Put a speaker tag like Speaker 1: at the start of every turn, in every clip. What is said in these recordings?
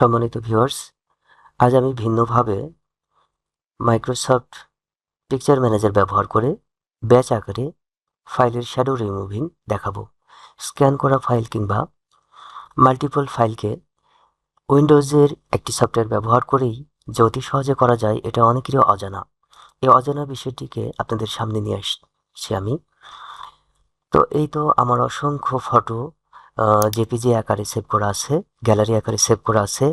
Speaker 1: সম্মানিত ভিউয়ার্স আজ আমি ভিন্নভাবে মাইক্রোসফট পিকচার ম্যানেজার ব্যবহার করে ব্যাচ আকারে ফাইলের শ্যাডো রিমুভিং দেখাবো। স্ক্যান করা ফাইল কিংবা মাল্টিপল ফাইলকে উইন্ডোজের একটি সফটওয়্যার ব্যবহার করেই যে অতি সহজে করা যায়, এটা অনেকেরই অজানা। এই অজানা বিষয়টিকে আপনাদের সামনে নিয়ে আসছি আমি। তো এই তো আমার অসংখ্য ফটো জেপিজি আকারে সেভ করা আছে গ্যালারি আকারে সেভ করা আছে।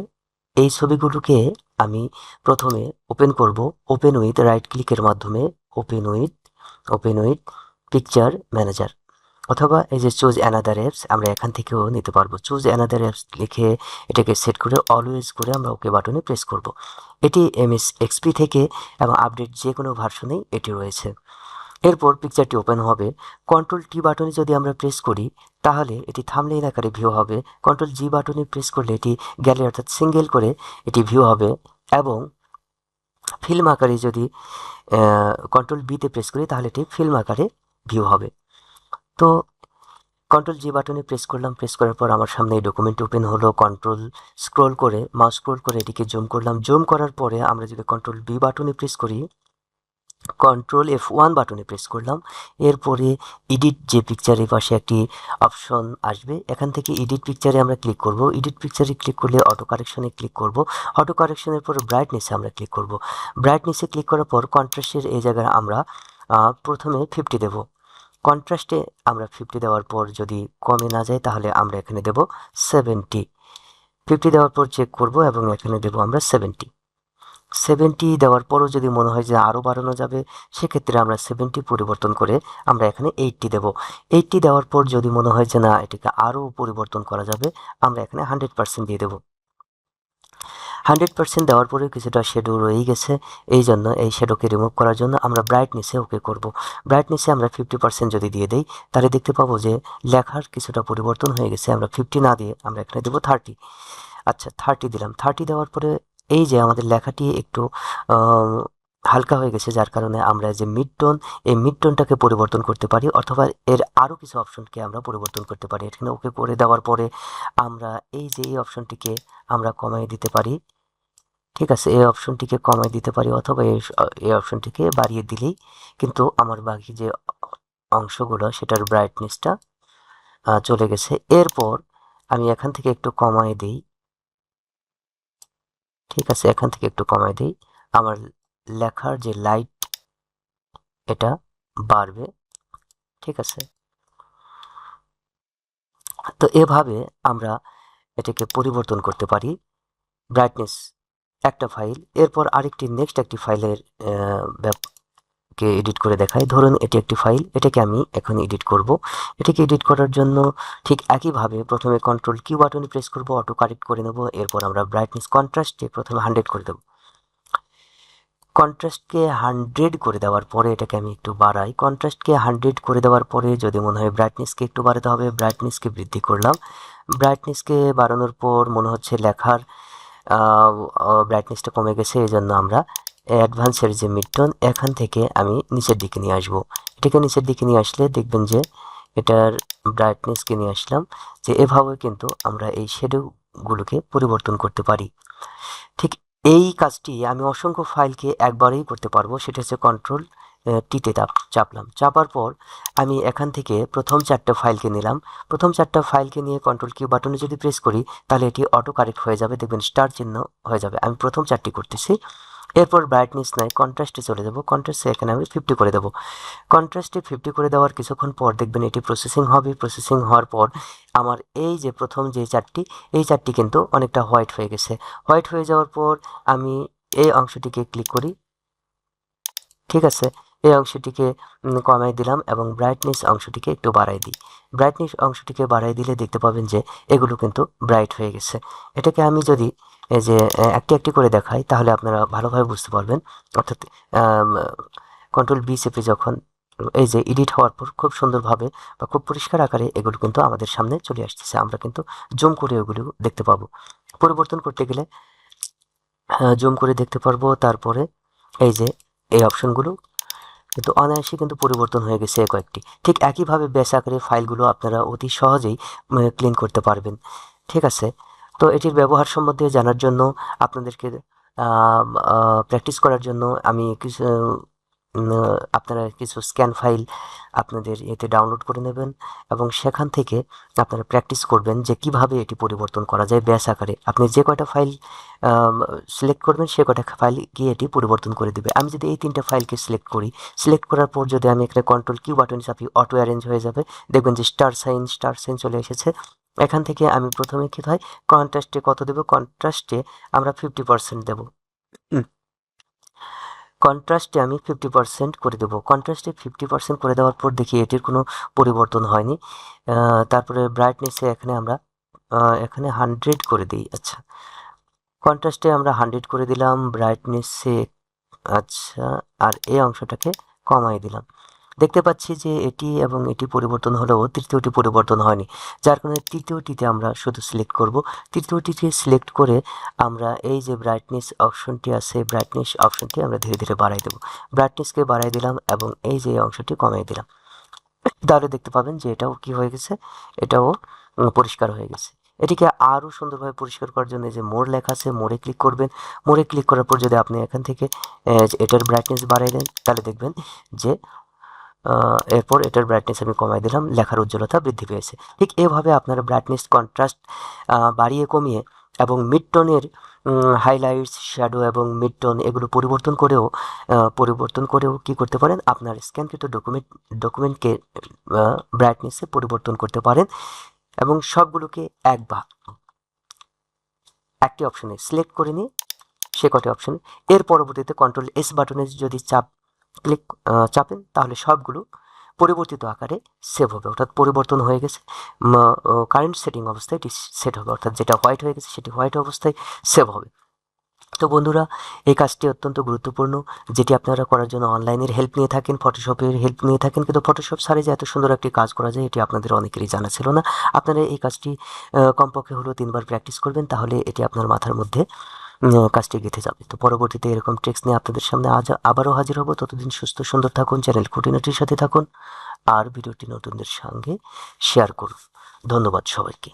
Speaker 1: এই ছবিগুলোকে আমি প্রথমে ওপেন করব। ওপেন উইথ রাইট ক্লিকের মাধ্যমে open with open with picture manager অথবা এই যে চুজ অ্যানাদার অ্যাপস আমরা এখান থেকেও নিতে পারব। চুজ অ্যানাদার অ্যাপস লিখে এটাকে সেট করে অলওয়েজ করে আমরা ওকে বাটনে প্রেস করব। এটি এমএস এক্সপি থেকে এবং আপডেট যে কোনো ভার্সনেই এটি রয়েছে। এরপর পিকচারটি ওপেন হবে। কন্ট্রোল টি বাটনে যদি আমরা প্রেস করি, তাহলে এটি থামলেইন আকারে ভিউ হবে। কন্ট্রোল জি বাটনে প্রেস করলে এটি গ্যালারি অর্থাৎ সিঙ্গেল করে এটি ভিউ হবে। এবং ফিল্ম আকারে যদি কন্ট্রোল বিতে প্রেস করি, তাহলে এটি ফিল্ম আকারে ভিউ হবে। তো কন্ট্রোল জি বাটনে প্রেস করলাম। প্রেস করার পর আমার সামনে এই ডকুমেন্ট ওপেন হলো। কন্ট্রোল স্ক্রোল করে মাউস স্ক্রোল করে এটিকে জুম করলাম। জুম করার পরে আমরা যদি কন্ট্রোল বি বাটনে প্রেস করি কন্ট্রোল এফ ওয়ান বাটনে প্রেস করলাম। এরপরে এডিট যে পিকচারের পাশে একটি অপশন আসবে, এখান থেকে এডিট পিকচারে আমরা ক্লিক করব। এডিট পিকচারে ক্লিক করলে অটো কারেকশনে ক্লিক করব। অটো কারেকশনের পর ব্রাইটনেসে আমরা ক্লিক করব। ব্রাইটনেসে ক্লিক করার পর কন্ট্রাস্টের এই জায়গায় আমরা প্রথমে ফিফটি দেব। কন্ট্রাস্টে আমরা ফিফটি দেওয়ার পর যদি কমে না যায়, তাহলে আমরা এখানে দেব সেভেন্টি ফিফটি দেওয়ার পর চেক করব এবং এখানে দেব আমরা সেভেন্টি সেভেন্টি দেওয়ার পরও যদি মনে হয় যে আরও বাড়ানো যাবে, সেক্ষেত্রে আমরা সেভেন্টি পরিবর্তন করে আমরা এখানে এইটটি দেব। এইটটি দেওয়ার পর যদি মনে হয় যে না, এটিকে আরও পরিবর্তন করা যাবে, আমরা এখানে হান্ড্রেড পার্সেন্ট দিয়ে দেবো। হান্ড্রেড পার্সেন্ট দেওয়ার পরে কিছুটা শেডো রয়েই গেছে, এই জন্য এই শেডোকে রিমুভ করার জন্য আমরা ব্রাইটনেসে ওকে করব। ব্রাইটনেসে আমরা ফিফটি পার্সেন্ট যদি দিয়ে দিই, তাহলে দেখতে পাবো যে লেখার কিছুটা পরিবর্তন হয়ে গেছে, আমরা ফিফটি না দিয়ে আমরা এখানে দেবো থার্টি আচ্ছা থার্টি দিলাম। থার্টি দেওয়ার পরে এই যে আমাদের লেখাটি একটু হালকা হয়ে গেছে, যার কারণে আমরা যে মিড টোন এই মিড টোনটাকে পরিবর্তন করতে পারি, অথবা এর আরও কিছু অপশনকে আমরা পরিবর্তন করতে পারি। এখানে ওকে করে দেওয়ার পরে আমরা এই যে এই অপশনটিকে আমরা কমাই দিতে পারি। ঠিক আছে, এই অপশনটিকে কমাই দিতে পারি, অথবা এই অপশনটিকে বাড়িয়ে দিলেই কিন্তু আমার বাকি যে অংশগুলো, সেটার ব্রাইটনেসটা চলে গেছে। এরপর আমি এখান থেকে একটু কমাই দিই। ঠিক আছে, এখান থেকে একটু কমাই দিই। আমার লেখার যে লাইট এটা বাড়বে, ঠিক আছে? তো এভাবে আমরা এটাকে পরিবর্তন করতে পারি। ব্রাইটনেস একটা ফাইল এরপর আরেকটি নেক্সট একটি ফাইলের কে এডিট করে দেখাই ধরুন, এটি একটি ফাইল এটাকে আমি এখন এডিট করব। এটাকে এডিট করার জন্য ঠিক একইভাবে প্রথমে কন্ট্রোল কিউ বাটনে প্রেস করব অটো কারেক্ট করে নেব, এরপর আমরা ব্রাইটনেস কন্ট্রাস্টে প্রথমে হান্ড্রেড করে দেব। কন্ট্রাস্টকে হান্ড্রেড করে দেওয়ার পরে এটাকে আমি একটু বাড়াই। কন্ট্রাস্টকে হান্ড্রেড করে দেওয়ার পরে যদি মনে হয় ব্রাইটনেসকে একটু বাড়াতে হবে ব্রাইটনেসকে বৃদ্ধি করলাম। ব্রাইটনেসকে বাড়ানোর পর মনে হচ্ছে লেখার ব্রাইটনেসটা কমে গেছে এই জন্য আমরা অ্যাডভান্সের যে মিডটন এখান থেকে আমি নিচের দিকে নিয়ে আসব। এটাকে নিচের দিকে নিয়ে আসলে দেখবেন যে এটার ব্রাইটনেসকে নিয়ে আসলাম, যে এভাবে কিন্তু আমরা এই শেডোগুলোকে পরিবর্তন করতে পারি। ঠিক এই কাজটি আমি অসংখ্য ফাইলকে একবারেই করতে পারব, সেটা হচ্ছে কন্ট্রোল টিতে চাপ, চাপলাম। চাপার পর আমি এখান থেকে প্রথম চারটা ফাইলকে নিলাম। প্রথম চারটা ফাইলকে নিয়ে কন্ট্রোল কিউ বাটনে যদি প্রেস করি, তাহলে এটি অটো কারেক্ট হয়ে যাবে, দেখবেন স্টার চিহ্ন হয়ে যাবে। আমি প্রথম চারটি করতেছি। এরপর ব্রাইটনেস নাই কন্ট্রাস্টে চলে যাব কন্ট্রাস্টে এখানে আমি ফিফটি করে দেবো। কন্ট্রাস্টে ফিফটি করে দেওয়ার কিছুক্ষণ পর দেখবেন এটি প্রসেসিং হবে প্রসেসিং হওয়ার পর আমার এই যে প্রথম যে চারটি, এই চারটি কিন্তু অনেকটা হোয়াইট হয়ে গেছে। হোয়াইট হয়ে যাওয়ার পর আমি এই অংশটিকে ক্লিক করি। ঠিক আছে? এই অংশটিকে কমাই দিলাম এবং ব্রাইটনেস অংশটিকে একটু বাড়াই দিই। ব্রাইটনেস অংশটিকে বাড়াই দিলে দেখতে পাবেন যে এগুলো কিন্তু ব্রাইট হয়ে গেছে। এটাকে আমি যদি এই যে একটি একটি করে দেখাই তাহলে আপনারা ভালোভাবে বুঝতে পারবেন। অর্থাৎ কন্ট্রোল বি চেপে যখন, এই যে এডিট হওয়ার পর খুব সুন্দরভাবে বা খুব পরিষ্কার আকারে এগুলো কিন্তু আমাদের সামনে চলে আসতেছে। আমরা কিন্তু জুম করে ওগুলো দেখতে পাবো। পরিবর্তন করতে গেলে জুম করে দেখতে পারব। তারপরে এই যে, এই অপশনগুলো কিন্তু অনায়াসে কিন্তু পরিবর্তন হয়ে গেছে কয়েকটি। ঠিক একইভাবে বেশ আকারে ফাইলগুলো আপনারা অতি সহজেই ক্লিন করতে পারবেন। ঠিক আছে? তো এটির ব্যবহার সম্বন্ধে জানার জন্য আপনাদেরকে প্র্যাকটিস করার জন্য আমি কিছু আপনারা কিছু স্ক্যান ফাইল আপনাদের এতে ডাউনলোড করে নেবেন এবং সেখান থেকে আপনারা প্র্যাকটিস করবেন যে কীভাবে এটি পরিবর্তন করা যায় ব্যাস আকারে। আপনি যে কয়টা ফাইল সিলেক্ট করবেন সে কয়টা ফাইল গিয়ে এটি পরিবর্তন করে দেবে। আমি যদি এই তিনটা ফাইলকে সিলেক্ট করি সিলেক্ট করার পর যদি আমি এখানে কন্ট্রোল কিউ বাটন চাপি অটো অ্যারেঞ্জ হয়ে যাবে, দেখবেন যে স্টার সাইন স্টার সাইন চলে এসেছে। এখান থেকে আমি প্রথমে কী হয় কন্ট্রাস্টে কত দেবো? কন্ট্রাস্টে আমরা ফিফটি পার্সেন্ট দেবো। কন্ট্রাস্টে আমি ফিফটি পার্সেন্ট করে দেবো। কন্ট্রাস্টে ফিফটি পার্সেন্ট করে দেওয়ার পর দেখি এটির কোনো পরিবর্তন হয়নি। তারপরে ব্রাইটনেসে এখানে আমরা এখানে হান্ড্রেড করে দিই। আচ্ছা কন্ট্রাস্টে আমরা হান্ড্রেড করে দিলাম ব্রাইটনেসে আচ্ছা আর এই অংশটাকে কমাই দিলাম। দেখতে পাচ্ছি যে এটি এবং এটি পরিবর্তন হলেও তৃতীয়টি পরিবর্তন হয়নি। যার কারণে তৃতীয়টিতে আমরা শুধু সিলেক্ট করব। তৃতীয়টিকে সিলেক্ট করে আমরা এই যে ব্রাইটনেস অপশনটি আছে ব্রাইটনেস অপশনটি আমরা ধীরে ধীরে বাড়াই দেবো। ব্রাইটনেসকে বাড়াই দিলাম এবং এই যে অংশটি কমাই দিলাম। তাহলে দেখতে পাবেন যে এটাও কি হয়ে গেছে? এটাও পরিষ্কার হয়ে গেছে। এটিকে আরও সুন্দরভাবে পরিষ্কার করার জন্য যে মোড় লেখা আছে মোড়ে ক্লিক করবেন। মোড়ে ক্লিক করার পর যদি আপনি এখান থেকে এটার ব্রাইটনেস বাড়াই দেন, তাহলে দেখবেন যে এরপর এটার ব্রাইটনেস আমি কমাই দিলাম, লেখার উজ্জ্বলতা বৃদ্ধি পেয়েছে। ঠিক এভাবে আপনারা ব্রাইটনেস কন্ট্রাস্ট বাড়িয়ে কমিয়ে এবং মিড টোনের হাইলাইটস শ্যাডো এবং মিড টোন এগুলো পরিবর্তন করেও পরিবর্তন করেও কি করতে পারেন? আপনার স্ক্যানকৃত ডকুমেন্ট ডকুমেন্টকে ব্রাইটনেসে পরিবর্তন করতে পারেন এবং সবগুলোকে এক ভাগ, একটি অপশনে সিলেক্ট করে নিয়ে সে কটি অপশনে এর পরবর্তীতে কন্ট্রোল এস বাটনে যদি চাপ ক্লিক চাপেন তাহলে সবগুলো পরিবর্তিত আকারে সেভ হবে। অর্থাৎ পরিবর্তন হয়ে গেছে। কারেন্ট সেটিং অবস্থায় এটি সেট হবে। অর্থাৎ যেটা হোয়াইট হয়ে গেছে, সেটি হোয়াইট অবস্থায় সেভ হবে। তো বন্ধুরা, এই কাজটি অত্যন্ত গুরুত্বপূর্ণ। যেটি আপনারা করার জন্য অনলাইনের হেল্প নিয়ে থাকেন ফটোশপের হেল্প নিয়ে থাকেন। কিন্তু ফটোশপ সারে যে এত সুন্দর একটি কাজ করা যায়, এটি আপনাদের অনেকেরই জানা ছিল না। আপনারা এই কাজটি কমপক্ষে হলেও তিনবার প্র্যাকটিস করবেন, তাহলে এটি আপনার মাথার মধ্যে কাজটি গেঁথে যাবে। তো পরবর্তীতে এরকম ট্রিক্স নিয়ে আপনাদের সামনে আজ আবারও হাজির হব। ততদিন সুস্থ, সুন্দর থাকুন চ্যানেল খুঁটিনাটির সাথে থাকুন, আর ভিডিওটি নতুনদের সঙ্গে শেয়ার করুন। ধন্যবাদ সবাইকে।